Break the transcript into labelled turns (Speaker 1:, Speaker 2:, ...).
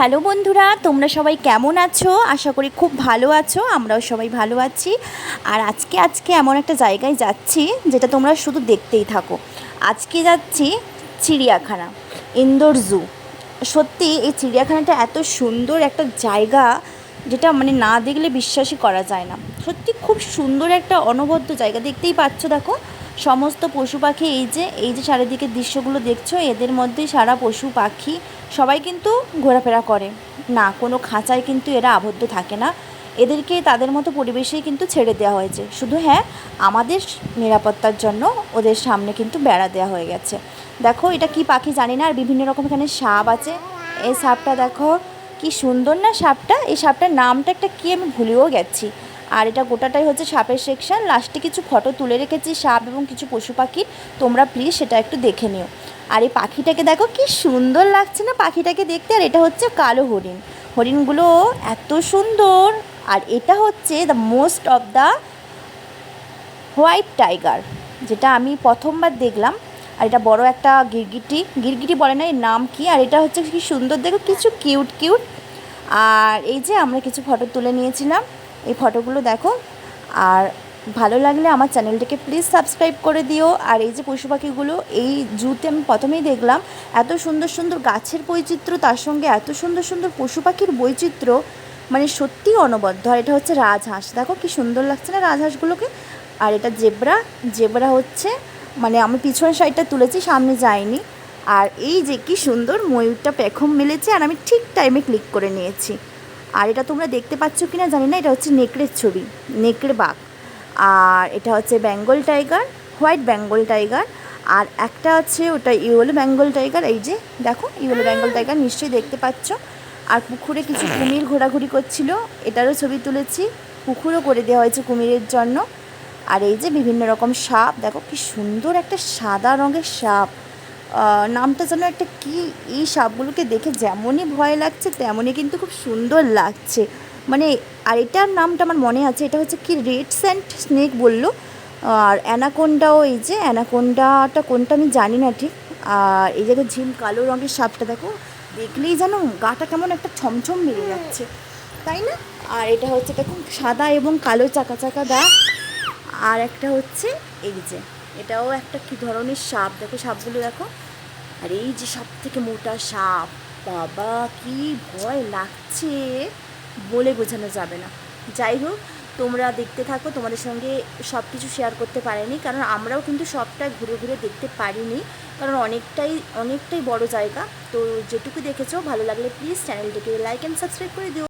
Speaker 1: Hello বন্ধুরা, তোমরা সবাই কেমন আছো? আশা করি খুব ভালো আছো, আমরাও সবাই ভালো আছি। আর আজকে আজকে এমন একটা জায়গায় যাচ্ছি যেটা তোমরা শুধু দেখতেই থাকো। আজকে যাচ্ছি চিড়িয়াখানা, ইন্দোর জু। সত্যি, এই চিড়িয়াখানাটা এত সুন্দর একটা জায়গা যেটা মানে না দেখলে বিশ্বাসই করা যায় না। সত্যি খুব সুন্দর একটা অনবদ্য জায়গা। দেখতেই পাচ্ছ, দেখো, সমস্ত পশু পাখি, এই যে এই যে চারিদিকের দৃশ্যগুলো দেখছ, এদের মধ্যেই সারা পশু পাখি সবাই কিন্তু ঘোরাফেরা করে। না, কোনো খাঁচায় কিন্তু এরা আবদ্ধ থাকে না। এদেরকে তাদের মতো পরিবেশেই কিন্তু ছেড়ে দেওয়া হয়েছে। শুধু হ্যাঁ আমাদের নিরাপত্তার জন্য ওদের সামনে কিন্তু বেড়া দেওয়া হয়ে গেছে। দেখো, এটা কি পাখি জানি না, আর বিভিন্ন রকম এখানে সাপ আছে। এই সাপটা দেখো, কি সুন্দর না সাপটা? এই সাপটার নামটা একটা কি আমি ভুলেও গেছি। আর এটা গোটাটাই হচ্ছে সাপের সেকশন লাস্টে কিছু ফটো তুলে রেখেছি, সাপ এবং কিছু পশু পাখির তোমরা প্লিজ সেটা একটু দেখে নিও। আর এই পাখিটাকে দেখো, কি সুন্দর লাগছে না পাখিটাকে দেখতে? আর এটা হচ্ছে কালো হরিণ। হরিণগুলো এত সুন্দর। আর এটা হচ্ছে the most of the white tiger যেটা আমি প্রথমবার দেখলাম। আর এটা বড় একটা গিরগিটি। গিরগিটি বলে না, এর নাম কি? আর এটা হচ্ছে কি সুন্দর, দেখো, কিছু কিউট কিউট আর এই যে আমরা কিছু ফটো তুলে নিয়েছিলাম। এই ফটোগুলো দেখো। আর ভালো লাগলে আমার চ্যানেলটিকে প্লিজ সাবস্ক্রাইব করে দিও। আর এই যে পশু পাখিগুলো, এই জুতে আমি প্রথমেই দেখলাম, এত সুন্দর সুন্দর গাছের বৈচিত্র্য, তার সঙ্গে এত সুন্দর সুন্দর পশু পাখির বৈচিত্র্য মানে সত্যিই অনবদ্য। আর এটা হচ্ছে রাজহাঁস। দেখো কি সুন্দর লাগছে না রাজহাঁসগুলোকে? আর এটা জেব্রা। জেব্রা হচ্ছে মানে আমি পিছনের সাইডটা তুলেছি, সামনে যাইনি আর এই যে কি সুন্দর ময়ূরটা পেখম মিলেছে, আর আমি ঠিক টাইমে ক্লিক করে নিয়েছি। আর এটা তোমরা দেখতে পাচ্ছ কি না জানি না, এটা হচ্ছে নেকড়ের ছবি, নেকড়ে বাঘ। আর এটা হচ্ছে Bengal tiger, white Bengal tiger. আর একটা আছে ওটা ইয়েলো বেঙ্গল টাইগার, এই যে দেখো, ইয়েলো বেঙ্গল টাইগার নিশ্চয়ই দেখতে পাচ্ছ। আর পুকুরে কিছু কুমির ঘোরাঘুরি করছিল, এটারও ছবি তুলেছি, পুকুরও করে দেওয়া হয়েছে কুমিরের জন্য। আর এই যে বিভিন্ন রকম সাপ, দেখো কি সুন্দর একটা সাদা রঙের সাপ। নামটা যেন একটা কি, এই সাপগুলোকে দেখে যেমনই ভয় লাগছে, তেমনই কিন্তু খুব সুন্দর লাগছে। মানে আর এটার নামটা আমার মনে আছে, এটা হচ্ছে কি রেড স্যান্ড স্নেক বলল। আর অ্যানাকোন্ডাও এই যে, অ্যানাকোন্ডাটা কোনটা আমি জানি না ঠিক। আর এই জায়গায় ঝিম কালো রঙের সাপটা, দেখো, দেখলেই যেন গাটা কেমন একটা ছমছম মেরে যাচ্ছে। তাই না? আর এটা হচ্ছে দেখুন সাদা এবং কালো চাকা চাকা দা আর একটা হচ্ছে এই যে এটাও একটা কি ধরনের সাপ? দেখো সাপগুলো দেখো। আর এই যে সব থেকে মোটা সাপ, বাবা কি ভয় লাগছে বলে বোঝানো যাবে না। যাই হোক, তোমরা দেখতে থাকো, তোমাদের সঙ্গে সব কিছু শেয়ার করতে পারিনি, কারণ আমরাও কিন্তু সবটা ঘুরে ঘুরে দেখতে পারিনি, কারণ অনেকটাই অনেকটাই বড় জায়গা। তো যেটুকু দেখেছ, ভালো লাগলে প্লিজ চ্যানেলটিকে লাইক অ্যান্ড সাবস্ক্রাইব করে দিও।